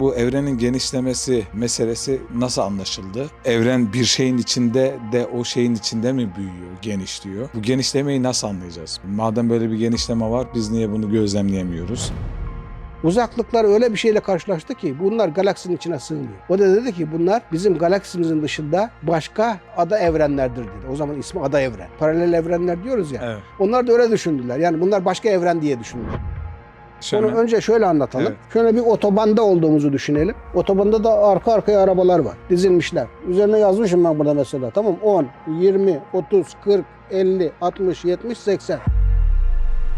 bu evrenin genişlemesi meselesi nasıl anlaşıldı? Evren bir şeyin içinde de o şeyin içinde mi büyüyor, genişliyor? Bu genişlemeyi nasıl anlayacağız? Madem böyle bir genişleme var biz niye bunu gözlemleyemiyoruz? Uzaklıklar öyle bir şeyle karşılaştı ki bunlar galaksinin içine sığmıyor. O da dedi ki bunlar bizim galaksimizin dışında başka ada evrenlerdir dedi. O zaman ismi ada evren. Paralel evrenler diyoruz ya. Evet. Onlar da öyle düşündüler. Yani bunlar başka evren diye düşündüler. Onu Şöyle, önce şöyle anlatalım. Evet. Şöyle bir otobanda olduğumuzu düşünelim. Otobanda da arka arkaya arabalar var. Dizilmişler. Üzerine yazmışım ben burada mesela. Tamam 10, 20, 30, 40, 50, 60, 70, 80.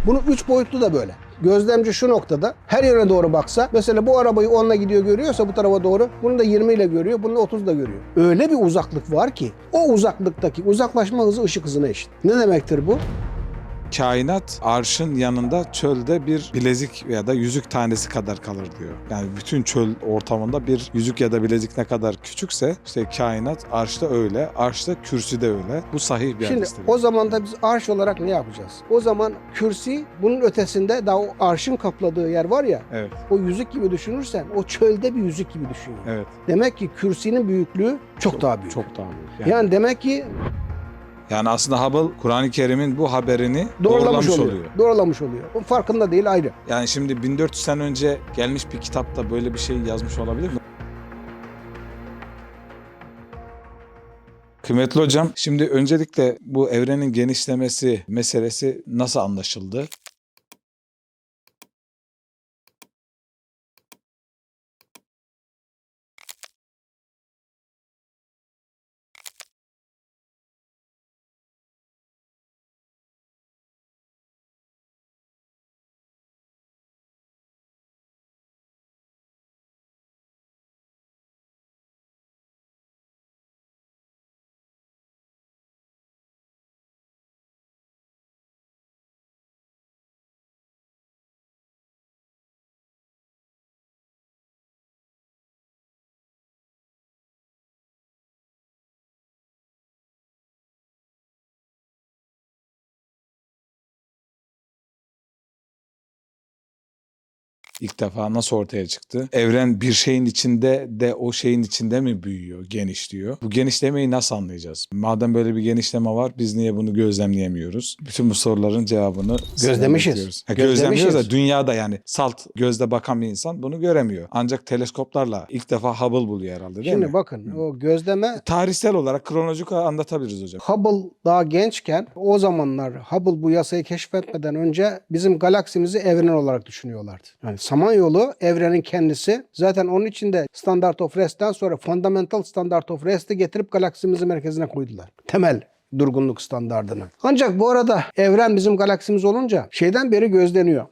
Bunu üç boyutlu da böyle. Gözlemci şu noktada her yöne doğru baksa mesela bu arabayı 10'la gidiyor görüyorsa bu tarafa doğru bunu da 20 ile görüyor, bunu da 30 ile görüyor. Öyle bir uzaklık var ki o uzaklıktaki uzaklaşma hızı ışık hızına eşit. Ne demektir bu? Kainat arşın yanında çölde bir bilezik ya da yüzük tanesi kadar kalır diyor. Yani bütün çöl ortamında bir yüzük ya da bilezik ne kadar küçükse işte kainat arşta öyle, arşta kürsüde öyle. Bu sahih bir Şimdi o zaman da biz arş olarak ne yapacağız? O zaman kürsi bunun ötesinde daha o arşın kapladığı yer var ya Evet, o yüzük gibi düşünürsen o çölde bir yüzük gibi düşün. evet. Demek ki kürsinin büyüklüğü çok, daha büyük. Çok daha büyük. yani, Yani, demek ki yani aslında Hubble Kur'an-ı Kerim'in bu haberini doğrulamış, doğrulamış oluyor. oluyor. Doğrulamış oluyor. O farkında değil ayrı. Yani şimdi 1400 sene önce gelmiş bir kitapta böyle bir şey yazmış olabilir mi? Kıymetli hocam, şimdi öncelikle bu evrenin genişlemesi meselesi nasıl anlaşıldı? İlk defa nasıl ortaya çıktı? Evren bir şeyin içinde de o şeyin içinde mi büyüyor, genişliyor? Bu genişlemeyi nasıl anlayacağız? Madem böyle bir genişleme var biz niye bunu gözlemleyemiyoruz? Bütün bu soruların cevabını Gözlemişiz. Ha, gözlemliyoruz da dünyada yani salt gözle bakan bir insan bunu göremiyor. Ancak teleskoplarla ilk defa Hubble buluyor herhalde değil Şimdi mi? bakın o gözleme Tarihsel olarak kronolojik anlatabiliriz hocam. Hubble daha gençken o zamanlar Hubble bu yasayı keşfetmeden önce bizim galaksimizi evren olarak düşünüyorlardı. Yani Samanyolu evrenin kendisi. Zaten onun için de Standard of Rest'ten sonra Fundamental Standard of Rest'i getirip galaksimizin merkezine koydular. Temel durgunluk standardını. Ancak bu arada evren bizim galaksimiz olunca şeyden beri gözleniyor.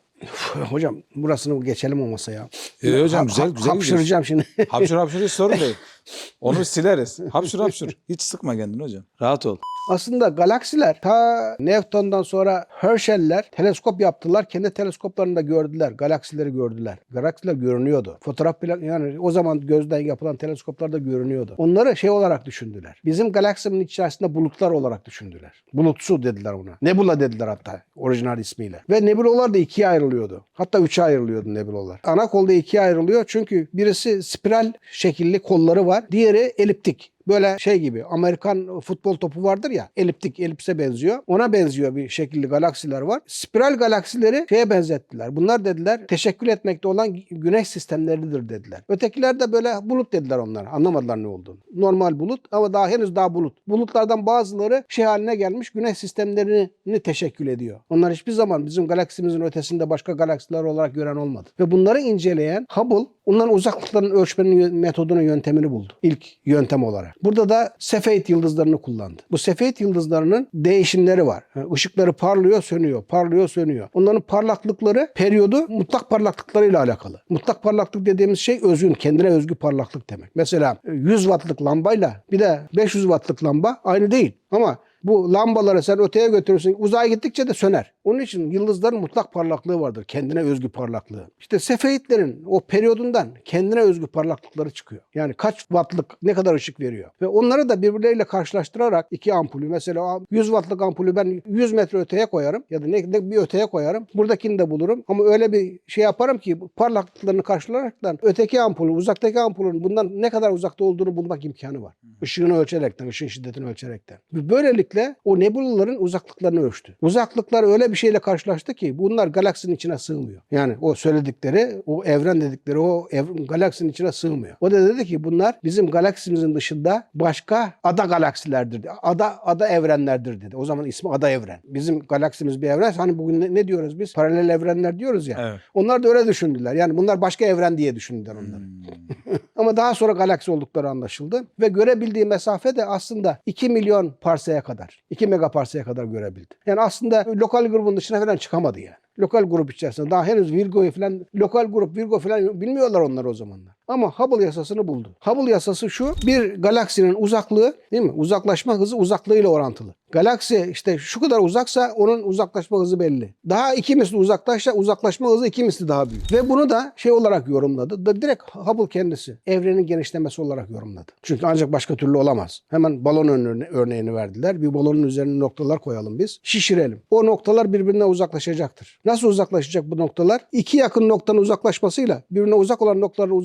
Hocam burasını geçelim o masaya. Ee, hocam, güzel- ha- güzel Hapşıracağım şimdi. Hapşur hapşur hiç sorun değil. Onu sileriz. Hapşur hapşur. Hiç sıkma kendini hocam. Rahat ol. Aslında galaksiler ta Newton'dan sonra Herschel'ler teleskop yaptılar. Kendi teleskoplarında gördüler. Galaksileri gördüler. Galaksiler görünüyordu. Fotoğraf plan yani o zaman gözden yapılan teleskoplarda görünüyordu. Onları şey olarak düşündüler. Bizim galaksinin içerisinde bulutlar olarak düşündüler. Bulutsu dediler ona. Nebula dediler hatta orijinal ismiyle. Ve nebulalar da ikiye ayrılıyordu. Hatta üçe ayrılıyordu nebulalar. Ana kolda ikiye ayrılıyor çünkü birisi spiral şekilli kolları var. Diğeri eliptik. Böyle şey gibi Amerikan futbol topu vardır ya eliptik elipse benziyor. Ona benziyor bir şekilli galaksiler var. Spiral galaksileri şeye benzettiler. Bunlar dediler teşekkül etmekte olan güneş sistemleridir dediler. Ötekiler de böyle bulut dediler onlar. Anlamadılar ne olduğunu. Normal bulut ama daha henüz daha bulut. Bulutlardan bazıları şey haline gelmiş güneş sistemlerini teşekkül ediyor. Onlar hiçbir zaman bizim galaksimizin ötesinde başka galaksiler olarak gören olmadı. Ve bunları inceleyen Hubble onların uzaklıklarını ölçmenin metodunu, yöntemini buldu. İlk yöntem olarak. Burada da Cepheid yıldızlarını kullandı. Bu Cepheid yıldızlarının değişimleri var. Yani ışıkları parlıyor, sönüyor, parlıyor, sönüyor. Onların parlaklıkları periyodu mutlak parlaklıklarıyla alakalı. Mutlak parlaklık dediğimiz şey özgün, kendine özgü parlaklık demek. Mesela 100 wattlık lambayla bir de 500 wattlık lamba aynı değil. Ama Bu lambaları sen öteye götürürsün. Uzaya gittikçe de söner. Onun için yıldızların mutlak parlaklığı vardır. Kendine özgü parlaklığı. İşte Sefeitlerin o periyodundan kendine özgü parlaklıkları çıkıyor. Yani kaç wattlık ne kadar ışık veriyor. Ve onları da birbirleriyle karşılaştırarak iki ampulü mesela 100 wattlık ampulü ben 100 metre öteye koyarım ya da ne, ne bir öteye koyarım. Buradakini de bulurum. Ama öyle bir şey yaparım ki parlaklıklarını karşılayaraktan öteki ampulün, uzaktaki ampulün bundan ne kadar uzakta olduğunu bulmak imkanı var. Işığını ölçerekten, ışığın şiddetini ölçerekten. Böylelikle o nebulaların uzaklıklarını ölçtü. Uzaklıklar öyle bir şeyle karşılaştı ki bunlar galaksinin içine sığmıyor. Yani o söyledikleri, o evren dedikleri o ev- galaksinin içine sığmıyor. O da dedi ki bunlar bizim galaksimizin dışında başka ada galaksilerdir. Ada ada evrenlerdir dedi. O zaman ismi ada evren. Bizim galaksimiz bir evren. Hani bugün ne, ne diyoruz biz? Paralel evrenler diyoruz ya. Evet. Onlar da öyle düşündüler. Yani bunlar başka evren diye düşündüler onları. Hmm. Ama daha sonra galaksi oldukları anlaşıldı. Ve görebildiği mesafe de aslında 2 milyon parseye kadar. 2 megaparseye kadar görebildi. Yani aslında lokal grubun dışına falan çıkamadı yani. Lokal grup içerisinde. Daha henüz Virgo'yu falan, lokal grup Virgo falan bilmiyorlar onlar o zamanlar. Ama Hubble yasasını buldu. Hubble yasası şu, bir galaksinin uzaklığı değil mi? Uzaklaşma hızı uzaklığıyla orantılı. Galaksi işte şu kadar uzaksa onun uzaklaşma hızı belli. Daha iki misli uzaklaşsa uzaklaşma hızı iki misli daha büyük. Ve bunu da şey olarak yorumladı. Da direkt Hubble kendisi evrenin genişlemesi olarak yorumladı. Çünkü ancak başka türlü olamaz. Hemen balon örne- örneğini verdiler. Bir balonun üzerine noktalar koyalım biz. Şişirelim. O noktalar birbirine uzaklaşacaktır. Nasıl uzaklaşacak bu noktalar? İki yakın noktanın uzaklaşmasıyla birbirine uzak olan noktaların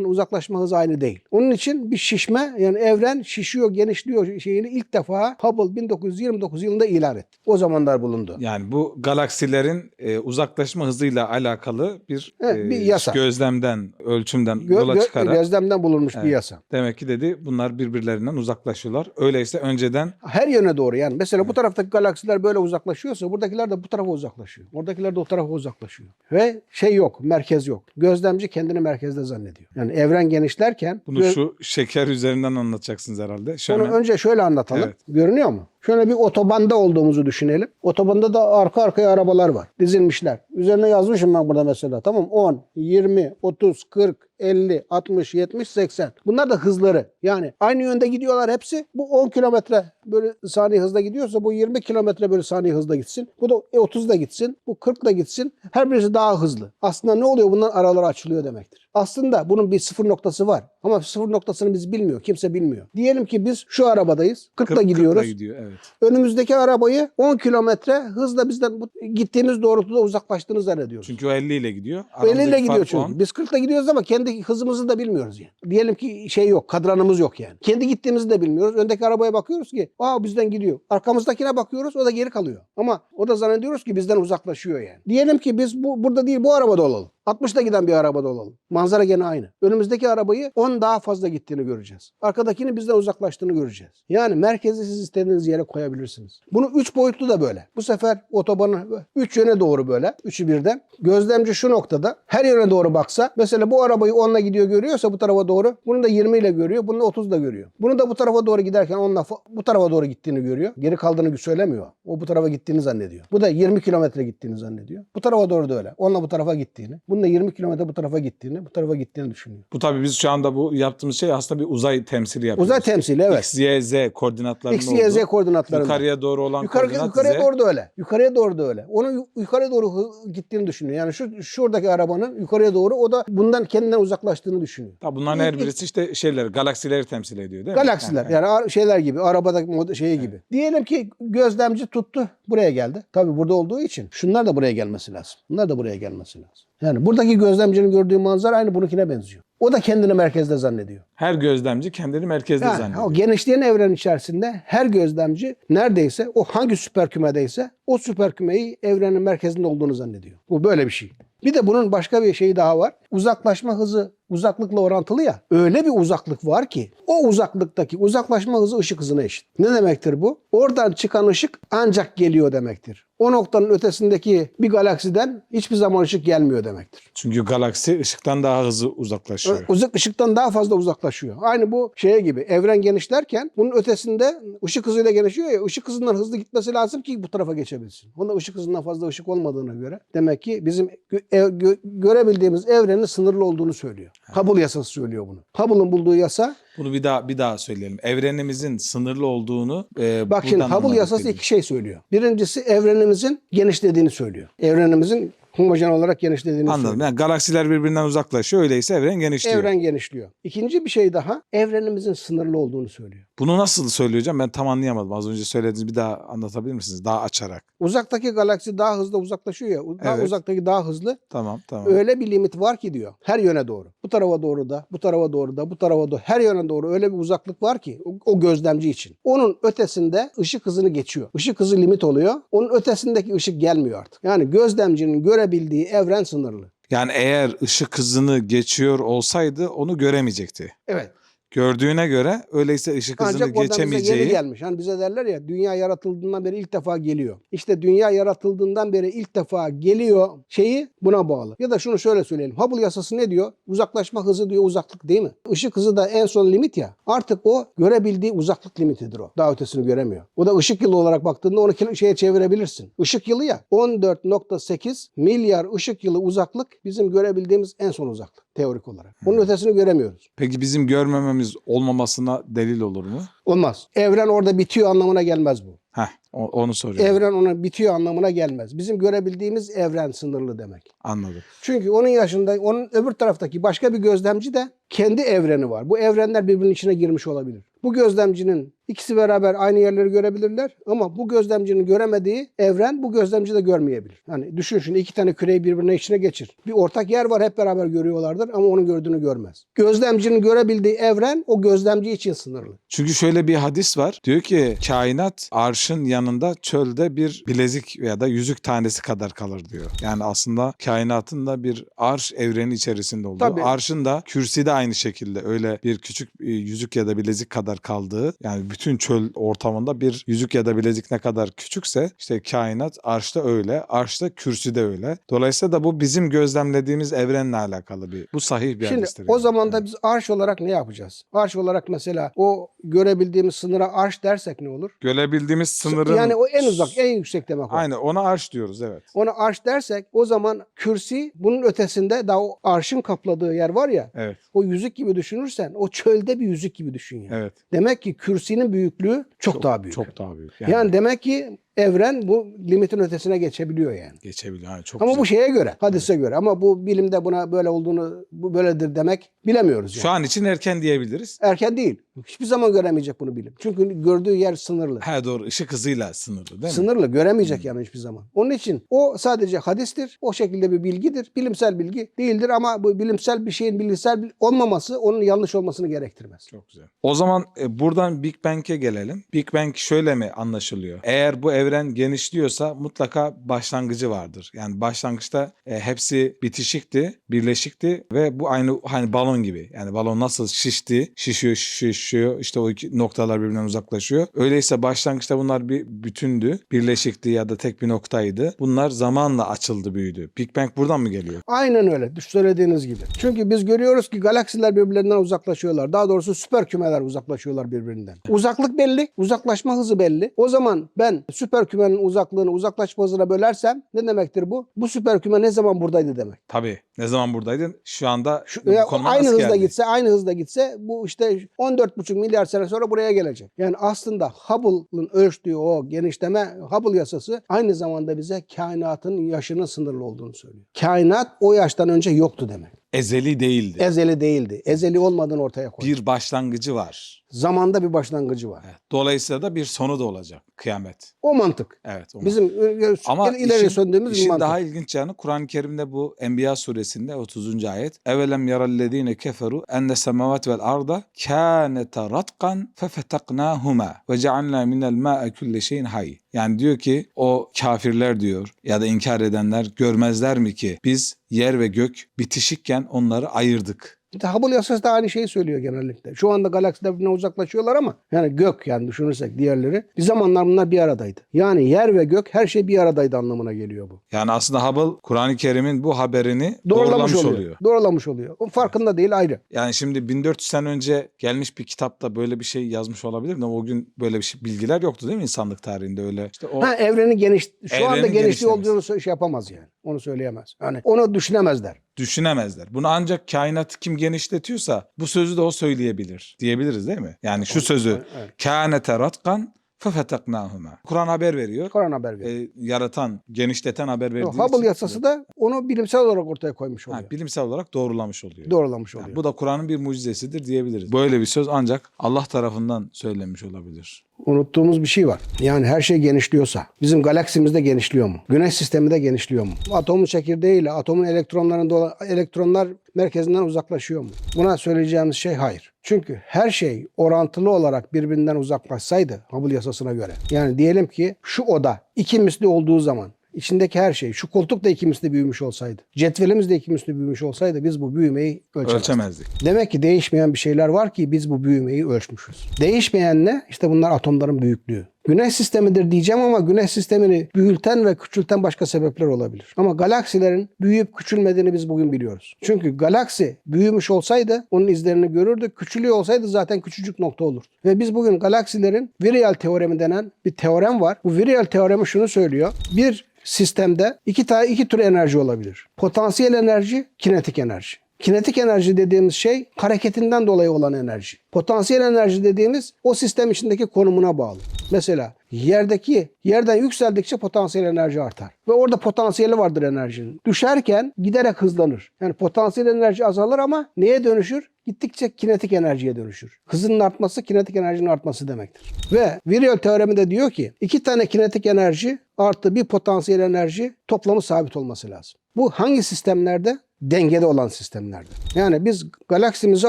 uzaklaşmanın uzaklaşma hızı aynı değil. Onun için bir şişme yani evren şişiyor, genişliyor şeyini ilk defa Hubble 1929 yılında ilan etti. O zamanlar bulundu. Yani bu galaksilerin e, uzaklaşma hızıyla alakalı bir, Evet, e, bir yasa. gözlemden, ölçümden Gö- yola gö- çıkarak gözlemden bulunmuş bir Evet. yasa. demek ki dedi bunlar birbirlerinden uzaklaşıyorlar. Öyleyse önceden Her yöne doğru yani. Mesela bu taraftaki galaksiler böyle uzaklaşıyorsa buradakiler de bu tarafa uzaklaşıyor. Oradakiler de o tarafa uzaklaşıyor. Ve şey yok, merkez yok. Gözlemci kendini merkezde zannediyor. Yani evren genişlerken bunu şu şeker üzerinden anlatacaksınız herhalde. Şöyle Onu önce şöyle anlatalım. Evet. Görünüyor mu? Şöyle bir otobanda olduğumuzu düşünelim. Otobanda da arka arkaya arabalar var. Dizilmişler. Üzerine yazmışım ben burada mesela. Tamam 10, 20, 30, 40, 50, 60, 70, 80. Bunlar da hızları. Yani aynı yönde gidiyorlar hepsi. Bu 10 kilometre böyle saniye hızla gidiyorsa bu 20 kilometre böyle saniye hızla gitsin. Bu da 30 da gitsin. Bu 40 da gitsin. Her birisi daha hızlı. Aslında ne oluyor? Bunların araları açılıyor demektir. Aslında bunun bir sıfır noktası var. Ama sıfır noktasını biz bilmiyor. Kimse bilmiyor. Diyelim ki biz şu arabadayız. 40'la 40 gidiyoruz. 40'la gidiyor evet. Önümüzdeki arabayı 10 kilometre hızla bizden bu- gittiğimiz doğrultuda uzaklaştığını zannediyoruz. Çünkü o 50 ile gidiyor. O 50 ile gidiyor çünkü. 10. Biz 40'la gidiyoruz ama kendi hızımızı da bilmiyoruz yani. Diyelim ki şey yok, kadranımız yok yani. Kendi gittiğimizi de bilmiyoruz. Öndeki arabaya bakıyoruz ki aa bizden gidiyor. Arkamızdakine bakıyoruz o da geri kalıyor. Ama o da zannediyoruz ki bizden uzaklaşıyor yani. Diyelim ki biz bu burada değil bu arabada olalım. 60'da giden bir arabada olalım. Manzara gene aynı. Önümüzdeki arabayı 10 daha fazla gittiğini göreceğiz. Arkadakini bizden uzaklaştığını göreceğiz. Yani merkezi siz istediğiniz yere koyabilirsiniz. Bunu 3 boyutlu da böyle. Bu sefer otobanı 3 yöne doğru böyle. Üçü birden. Gözlemci şu noktada her yöne doğru baksa mesela bu arabayı 10'la gidiyor görüyorsa bu tarafa doğru bunu da 20 ile görüyor. Bunu da 30 da görüyor. Bunu da bu tarafa doğru giderken 10'la fa- bu tarafa doğru gittiğini görüyor. Geri kaldığını söylemiyor. O bu tarafa gittiğini zannediyor. Bu da 20 kilometre gittiğini zannediyor. Bu tarafa doğru da öyle. 10'la bu tarafa gittiğini. Bunun da 20 kilometre bu tarafa gittiğini, bu tarafa gittiğini düşünüyor. Bu tabii biz şu anda bu yaptığımız şey aslında bir uzay temsili yapıyoruz. Uzay temsili evet. X, Y, Z koordinatlarının X, Y, Z olduğu, koordinatlarında. Yukarıya doğru olan Yukarı, koordinat yukarıya Z. doğru da öyle. Yukarıya doğru da öyle. Onun yu- yukarıya doğru gittiğini düşünüyor. Yani şu şuradaki arabanın yukarıya doğru o da bundan kendinden uzaklaştığını düşünüyor. Tabii bunların her birisi işte şeyler, galaksileri temsil ediyor değil mi? Galaksiler ha. yani ar- şeyler gibi arabadaki şeyi gibi. Diyelim ki gözlemci tuttu buraya geldi. Tabii burada olduğu için şunlar da buraya gelmesi lazım. Bunlar da buraya gelmesi lazım. Yani buradaki gözlemcinin gördüğü manzara aynı bununkine benziyor. O da kendini merkezde zannediyor. Her gözlemci kendini merkezde Yani zannediyor. o genişleyen evren içerisinde her gözlemci neredeyse o hangi süper kümedeyse o süper kümeyi evrenin merkezinde olduğunu zannediyor. Bu böyle bir şey. Bir de bunun başka bir şeyi daha var. Uzaklaşma hızı uzaklıkla orantılı ya. Öyle bir uzaklık var ki o uzaklıktaki uzaklaşma hızı ışık hızına eşit. Ne demektir bu? Oradan çıkan ışık ancak geliyor demektir. O noktanın ötesindeki bir galaksiden hiçbir zaman ışık gelmiyor demektir. Çünkü galaksi ışıktan daha hızlı uzaklaşıyor. Uzaklaşıyor. Uzak ışıktan daha fazla uzaklaşıyor. Aynı bu şeye gibi. Evren genişlerken bunun ötesinde ışık hızıyla genişliyor ya. ışık hızından hızlı gitmesi lazım ki bu tarafa geçebilsin. Bunda ışık hızından fazla ışık olmadığına göre demek ki bizim gö- görebildiğimiz evrenin sınırlı olduğunu söylüyor. Hubble yasası söylüyor bunu. Hubble'ın bulduğu yasa Bunu bir daha bir daha söyleyelim. Evrenimizin sınırlı olduğunu e, bak şimdi Hubble yasası dedik. iki şey söylüyor. Birincisi evrenimizin genişlediğini söylüyor. Evrenimizin homojen olarak genişlediğini Anladım. söylüyor. Yani galaksiler birbirinden uzaklaşıyor. Öyleyse evren genişliyor. Evren genişliyor. İkinci bir şey daha evrenimizin sınırlı olduğunu söylüyor. Bunu nasıl söylüyor hocam? Ben tam anlayamadım. Az önce söylediğiniz bir daha anlatabilir misiniz? Daha açarak. Uzaktaki galaksi daha hızlı uzaklaşıyor ya. Daha Evet. uzaktaki daha hızlı. Tamam tamam. Öyle bir limit var ki diyor. Her yöne doğru. Bu tarafa doğru da, bu tarafa doğru da, bu tarafa doğru. Her yöne doğru öyle bir uzaklık var ki o, o gözlemci için. Onun ötesinde ışık hızını geçiyor. Işık hızı limit oluyor. Onun ötesindeki ışık gelmiyor artık. Yani gözlemcinin görebildiği evren sınırlı. Yani eğer ışık hızını geçiyor olsaydı onu göremeyecekti. Evet. Gördüğüne göre öyleyse ışık hızını Ancak oradan bize yeni geçemeyeceği gelmiş. Hani bize derler ya dünya yaratıldığından beri ilk defa geliyor. İşte dünya yaratıldığından beri ilk defa geliyor şeyi buna bağlı. Ya da şunu şöyle söyleyelim. Hubble yasası ne diyor? Uzaklaşma hızı diyor uzaklık değil mi? Işık hızı da en son limit ya. Artık o görebildiği uzaklık limitidir o. Daha ötesini göremiyor. O da ışık yılı olarak baktığında onu kilo- şeye çevirebilirsin. Işık yılı ya 14.8 milyar ışık yılı uzaklık bizim görebildiğimiz en son uzaklık teorik olarak. Onun ötesini göremiyoruz. Peki bizim görmememiz olmamasına delil olur mu? Olmaz. Evren orada bitiyor anlamına gelmez bu. Heh, o- onu soruyorum. Evren ona bitiyor anlamına gelmez. Bizim görebildiğimiz evren sınırlı demek. Anladım. Çünkü onun yaşında, onun öbür taraftaki başka bir gözlemci de kendi evreni var. Bu evrenler birbirinin içine girmiş olabilir. Bu gözlemcinin ikisi beraber aynı yerleri görebilirler ama bu gözlemcinin göremediği evren bu gözlemci de görmeyebilir. Yani düşün şimdi iki tane küreyi birbirine içine geçir. Bir ortak yer var hep beraber görüyorlardır ama onun gördüğünü görmez. Gözlemcinin görebildiği evren o gözlemci için sınırlı. Çünkü şöyle bir hadis var. Diyor ki kainat arşın yanında çölde bir bilezik ya da yüzük tanesi kadar kalır diyor. Yani aslında kainatın da bir arş evreni içerisinde olduğu. Tabii. Arşın da kürsü de aynı şekilde öyle bir küçük e, yüzük ya da bilezik kadar kaldığı. Yani bütün çöl ortamında bir yüzük ya da bilezik ne kadar küçükse işte kainat arşta öyle. Arşta kürsü de öyle. Dolayısıyla da bu bizim gözlemlediğimiz evrenle alakalı bir. Bu sahih bir Şimdi o yani. zaman da biz arş olarak ne yapacağız? Arş olarak mesela o görebildiğimiz sınıra arş dersek ne olur? görebildiğimiz sınırın Yani o en uzak, en yüksek demek o. Aynen ona arş diyoruz evet. Ona arş dersek o zaman kürsi bunun ötesinde daha o arşın kapladığı yer var ya Evet. o yüzük gibi düşünürsen o çölde bir yüzük gibi düşün yani. Evet. Demek ki kürsinin büyüklüğü çok, daha büyük. Çok daha büyük. yani, demek ki evren bu limitin ötesine geçebiliyor yani. geçebiliyor. Ha, çok Ama güzel. bu şeye göre, hadise göre. Ama bu bilimde buna böyle olduğunu, bu böyledir demek bilemiyoruz yani. Şu an için erken diyebiliriz. Erken değil. Hiçbir zaman göremeyecek bunu bilim. Çünkü gördüğü yer sınırlı. Ha doğru ışık hızıyla sınırlı değil mi? Sınırlı göremeyecek yani hiçbir zaman. Onun için o sadece hadistir. O şekilde bir bilgidir. Bilimsel bilgi değildir ama bu bilimsel bir şeyin bilimsel bil- olmaması onun yanlış olmasını gerektirmez. Çok güzel. O zaman e, buradan Big Bang'e gelelim. Big Bang şöyle mi anlaşılıyor? Eğer bu evren genişliyorsa mutlaka başlangıcı vardır. Yani başlangıçta e, hepsi bitişikti, birleşikti ve bu aynı hani balon gibi. Yani balon nasıl şişti, şişiyor, şişiyor, şişiyor. İşte o iki noktalar birbirinden uzaklaşıyor. Öyleyse başlangıçta bunlar bir bütündü, birleşikti ya da tek bir noktaydı. Bunlar zamanla açıldı, büyüdü. Big Bang buradan mı geliyor? Aynen öyle. Söylediğiniz gibi. Çünkü biz görüyoruz ki galaksiler birbirlerinden uzaklaşıyorlar. Daha doğrusu süper kümeler uzaklaşıyorlar birbirinden. Uzaklık belli. Uzaklaşma hızı belli. O zaman ben süper kümenin uzaklığını uzaklaşma hızına bölersem ne demektir bu? Bu süper küme ne zaman buradaydı demek. Tabii. Ne zaman buradaydın? Şu anda Şu, bu ya aynı hızda geldi? gitse, aynı hızda gitse bu işte 14,5 milyar sene sonra buraya gelecek. Yani aslında Hubble'ın ölçtüğü o genişleme Hubble yasası aynı zamanda bize kainatın yaşının sınırlı olduğunu söylüyor. Kainat o yaştan önce yoktu demek. Ezeli değildi. Ezeli değildi. Ezeli olmadığını ortaya koydu. bir başlangıcı var. Zamanda bir başlangıcı var. Evet. Dolayısıyla da bir sonu da olacak. Kıyamet. O mantık. Evet. o Bizim e, Ama il- ileri işin, söndüğümüz bir işin mantık. daha ilginç yanı Kur'an-ı Kerim'de bu Enbiya suresinde 30. ayet. Evelem yarallezine keferu enne semavat vel arda kâneta ratkan fefetaknâhuma ve cealnâ minel mâ'e külle şeyin hayy. Yani diyor ki o kafirler diyor ya da inkar edenler görmezler mi ki biz yer ve gök bitişikken onları ayırdık. Hubble yasası da aynı şeyi söylüyor genellikle. Şu anda galaksiler birbirinden uzaklaşıyorlar ama yani gök yani düşünürsek diğerleri bir zamanlar bunlar bir aradaydı. Yani yer ve gök her şey bir aradaydı anlamına geliyor bu. Yani aslında Hubble Kur'an-ı Kerim'in bu haberini Doğrulamış, doğrulamış oluyor. oluyor. Doğrulamış oluyor. O farkında değil ayrı. Yani şimdi 1400 sene önce gelmiş bir kitapta böyle bir şey yazmış olabilir mi? O gün böyle bir şey, bilgiler yoktu değil mi insanlık tarihinde öyle? İşte o Ha evrenin geniş şu anda Evrenin genişliği olduğunu şey yapamaz yani. Onu söyleyemez. Yani onu düşünemezler. düşünemezler. Bunu ancak kainatı kim genişletiyorsa bu sözü de o söyleyebilir. Diyebiliriz değil mi? Yani şu sözü Evet. kânete ratkan fefeteknâhuma. Kur'an haber veriyor. Kur'an haber veriyor. E, yaratan, genişleten haber verdiği Hubble için- yasası da onu bilimsel olarak ortaya koymuş oluyor. Ha, bilimsel olarak doğrulamış oluyor. Doğrulamış Yani oluyor. bu da Kur'an'ın bir mucizesidir diyebiliriz. Böyle bir söz ancak Allah tarafından söylenmiş olabilir. Unuttuğumuz bir şey var. Yani her şey genişliyorsa bizim galaksimizde genişliyor mu? Güneş sistemi de genişliyor mu? Atomun çekirdeğiyle atomun elektronlarında olan elektronlar merkezinden uzaklaşıyor mu? Buna söyleyeceğimiz şey hayır. Çünkü her şey orantılı olarak birbirinden uzaklaşsaydı Hubble yasasına göre. Yani diyelim ki şu oda iki misli olduğu zaman içindeki her şey, şu koltuk da iki misli büyümüş olsaydı, cetvelimiz de iki misli büyümüş olsaydı biz bu büyümeyi ölçemezdik. Ölçemezdik. Demek ki değişmeyen bir şeyler var ki biz bu büyümeyi ölçmüşüz. Değişmeyen ne? İşte bunlar atomların büyüklüğü. Güneş sistemidir diyeceğim ama güneş sistemini büyülten ve küçülten başka sebepler olabilir. Ama galaksilerin büyüyüp küçülmediğini biz bugün biliyoruz. Çünkü galaksi büyümüş olsaydı onun izlerini görürdük. Küçülüyor olsaydı zaten küçücük nokta olur. Ve biz bugün galaksilerin Virial teoremi denen bir teorem var. Bu Virial teoremi şunu söylüyor. Bir sistemde iki tane iki tür enerji olabilir. Potansiyel enerji, kinetik enerji. Kinetik enerji dediğimiz şey hareketinden dolayı olan enerji. Potansiyel enerji dediğimiz o sistem içindeki konumuna bağlı. Mesela yerdeki yerden yükseldikçe potansiyel enerji artar. Ve orada potansiyeli vardır enerjinin. Düşerken giderek hızlanır. Yani potansiyel enerji azalır ama neye dönüşür? Gittikçe kinetik enerjiye dönüşür. Hızının artması kinetik enerjinin artması demektir. Ve Virial teoremi de diyor ki iki tane kinetik enerji artı bir potansiyel enerji toplamı sabit olması lazım. Bu hangi sistemlerde? Dengede olan sistemlerde. Yani biz galaksimizi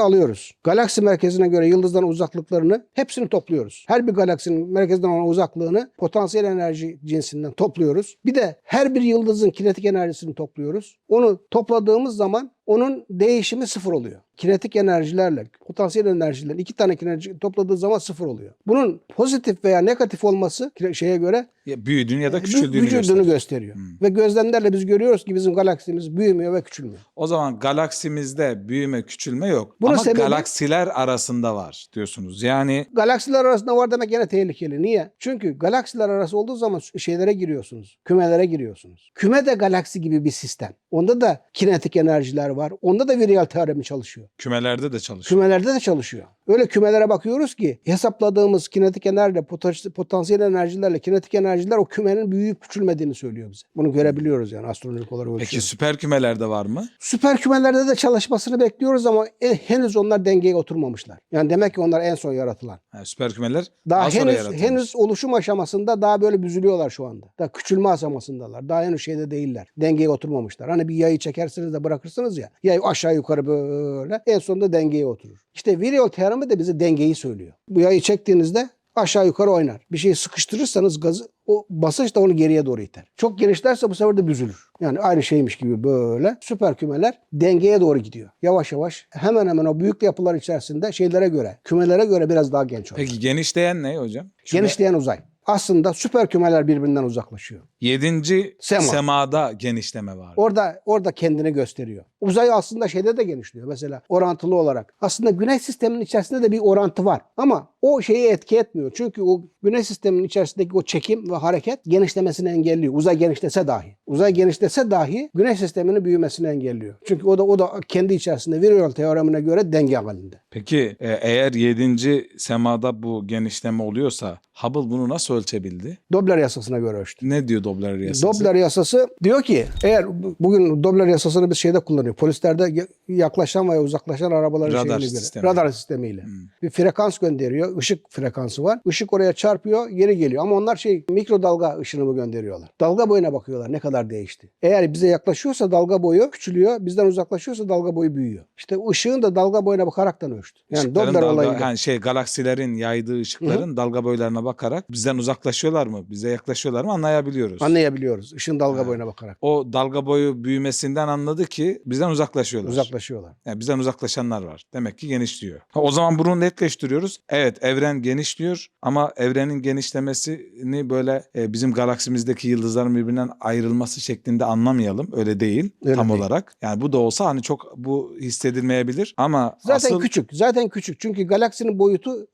alıyoruz. Galaksi merkezine göre yıldızların uzaklıklarını hepsini topluyoruz. Her bir galaksinin merkezinden olan uzaklığını potansiyel enerji cinsinden topluyoruz. Bir de her bir yıldızın kinetik enerjisini topluyoruz. Onu topladığımız zaman onun değişimi sıfır oluyor. Kinetik enerjilerle potansiyel enerjilerin iki tane enerji topladığı zaman sıfır oluyor. Bunun pozitif veya negatif olması şeye göre Ya büyüdüğünü ya da Vü- küçüldüğünü vücudunu gösteriyor. gösteriyor. Hmm. Ve gözlemlerle biz görüyoruz ki bizim galaksimiz büyümüyor ve küçülmüyor. O zaman galaksimizde büyüme küçülme yok. Bunun Ama sebebi- galaksiler arasında var diyorsunuz. Yani Galaksiler arasında var demek yine tehlikeli. Niye? Çünkü galaksiler arası olduğu zaman şeylere giriyorsunuz. Kümelere giriyorsunuz. Küme de galaksi gibi bir sistem. Onda da kinetik enerjiler var. Onda da Virial teoremi çalışıyor. kümelerde de çalışıyor. Kümelerde de çalışıyor. Öyle kümelere bakıyoruz ki hesapladığımız kinetik enerji, potas- potansiyel enerjilerle kinetik enerjiler o kümenin büyüyüp küçülmediğini söylüyor bize. Bunu görebiliyoruz yani astronomik olarak ölçüyoruz. Peki süper kümelerde var mı? Süper kümelerde de çalışmasını bekliyoruz ama e, henüz onlar dengeye oturmamışlar. Yani demek ki onlar en son yaratılan. Ha, süper kümeler Daha, daha, sonra henüz yaratılmış. henüz oluşum aşamasında daha böyle büzülüyorlar şu anda. Daha küçülme aşamasındalar. Daha henüz şeyde değiller. Dengeye oturmamışlar. Hani bir yayı çekersiniz de bırakırsınız ya. Yay aşağı yukarı böyle en sonunda dengeye oturur. İşte Virial teoremi de bize dengeyi söylüyor. Bu yayı çektiğinizde aşağı yukarı oynar. Bir şeyi sıkıştırırsanız gazı o basınç da onu geriye doğru iter. Çok genişlerse bu sefer de büzülür. Yani aynı şeymiş gibi böyle süper kümeler dengeye doğru gidiyor. Yavaş yavaş hemen hemen o büyük yapılar içerisinde şeylere göre, kümelere göre biraz daha genç oluyor. Peki genişleyen ne hocam? Küme- Genişleyen uzay. Aslında süper kümeler birbirinden uzaklaşıyor. Yedinci Sema. semada genişleme var. Orada orada kendini gösteriyor. Uzay aslında şeyde de genişliyor. Mesela orantılı olarak. Aslında güneş sisteminin içerisinde de bir orantı var. Ama o şeyi etki etmiyor. Çünkü o güneş sisteminin içerisindeki o çekim ve hareket genişlemesini engelliyor. Uzay genişlese dahi. Uzay genişlese dahi güneş sisteminin büyümesini engelliyor. Çünkü o da o da kendi içerisinde Virial teoremine göre denge halinde. Peki e, eğer yedinci semada bu genişleme oluyorsa Hubble bunu nasıl ölçebildi? Doppler yasasına göre ölçtü. Ne diyor Doppler yasası? Doppler yasası diyor ki eğer bu- bugün Doppler yasasını biz şeyde kullanıyor. Polislerde ya- yaklaşan veya uzaklaşan arabaların Radar şeyine göre. sistemi. Radar sistemiyle. Hmm. Bir frekans gönderiyor. ışık frekansı var. Işık oraya çarpıyor, geri geliyor. Ama onlar şey mikrodalga ışınımı gönderiyorlar. Dalga boyuna bakıyorlar ne kadar değişti. Eğer bize yaklaşıyorsa dalga boyu küçülüyor. Bizden uzaklaşıyorsa dalga boyu büyüyor. İşte ışığın da dalga boyuna bakaraktan ölçtü. Oluştu. Yani Doppler dalga, olayı. yani şey galaksilerin yaydığı ışıkların dalga boylarına bakarak bizden uzaklaşıyorlar mı, bize yaklaşıyorlar mı anlayabiliyoruz. Anlayabiliyoruz. Işın dalga Ha. boyuna bakarak. o dalga boyu büyümesinden anladı ki bizden uzaklaşıyorlar. Uzaklaşıyorlar. Yani bizden uzaklaşanlar var. Demek ki genişliyor. Ha, o zaman bunu netleştiriyoruz. Evet evren genişliyor ama evrenin genişlemesini böyle e, bizim galaksimizdeki yıldızların birbirinden ayrılması şeklinde anlamayalım. Öyle değil Öyle tam değil. olarak. Yani bu da olsa hani çok bu hissedilmeyebilir ama Zaten asıl küçük. Zaten küçük. Çünkü galaksinin boyutu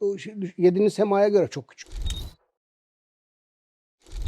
7. semaya göre çok küçük.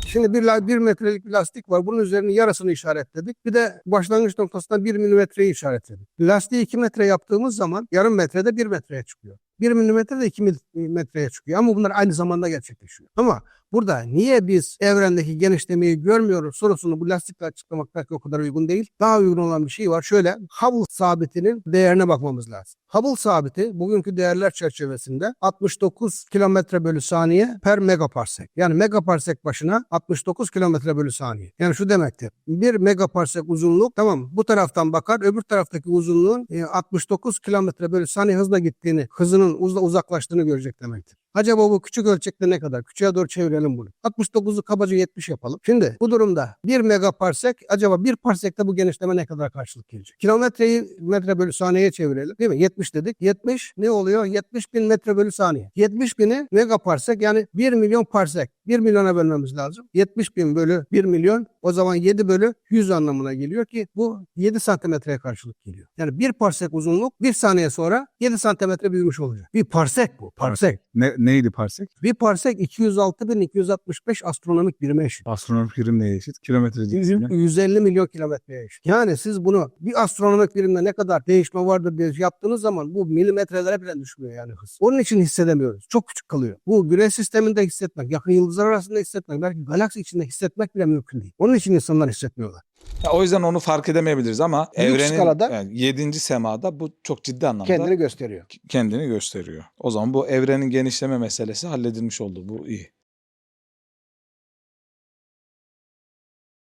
Şimdi bir, bir metrelik bir lastik var. Bunun üzerine yarısını işaretledik. Bir de başlangıç noktasından bir milimetreyi işaretledik. Lastiği iki metre yaptığımız zaman yarım metrede bir metreye çıkıyor. Bir milimetre de iki metreye çıkıyor. Ama bunlar aynı zamanda gerçekleşiyor. Ama burada niye biz evrendeki genişlemeyi görmüyoruz sorusunu bu lastikle açıklamak belki o kadar uygun değil. Daha uygun olan bir şey var. Şöyle Hubble sabitinin değerine bakmamız lazım. Hubble sabiti bugünkü değerler çerçevesinde 69 kilometre bölü saniye per megaparsek. Yani megaparsek başına 69 kilometre bölü saniye. Yani şu demektir. Bir megaparsek uzunluk tamam? Bu taraftan bakar öbür taraftaki uzunluğun e, 69 kilometre bölü saniye hızla gittiğini, hızının uzaklaştığını görecek demektir. Acaba bu küçük ölçekte ne kadar? Küçüğe doğru çevirelim bunu. 69'u kabaca 70 yapalım. Şimdi bu durumda 1 megaparsek acaba 1 parsekte bu genişleme ne kadar karşılık gelecek? Kilometreyi metre bölü saniyeye çevirelim. Değil mi? 70 dedik. 70 ne oluyor? 70 bin metre bölü saniye. 70 bini megaparsek yani 1 milyon parsek. 1 milyona bölmemiz lazım. 70 bin bölü 1 milyon o zaman 7 bölü 100 anlamına geliyor ki bu 7 santimetreye karşılık geliyor. Yani 1 parsek uzunluk 1 saniye sonra 7 santimetre büyümüş olacak. Bir parsek bu. Parsek. Ne, neydi parsek? Bir parsek 206.265 astronomik birime eşit. Astronomik birim neye eşit? Kilometre değil. 150 milyon kilometreye eşit. Yani siz bunu bir astronomik birimde ne kadar değişme vardır diye yaptığınız zaman bu milimetrelere bile düşmüyor yani hız. Onun için hissedemiyoruz. Çok küçük kalıyor. Bu güneş sisteminde hissetmek, yakın yıldızlar arasında hissetmek, belki galaksi içinde hissetmek bile mümkün değil. Onun için insanlar hissetmiyorlar. Ya o yüzden onu fark edemeyebiliriz ama Büyük evrenin skalada- yani 7. semada bu çok ciddi anlamda Kendini gösteriyor. kendini gösteriyor. O zaman bu evrenin genişleme meselesi halledilmiş oldu. Bu iyi.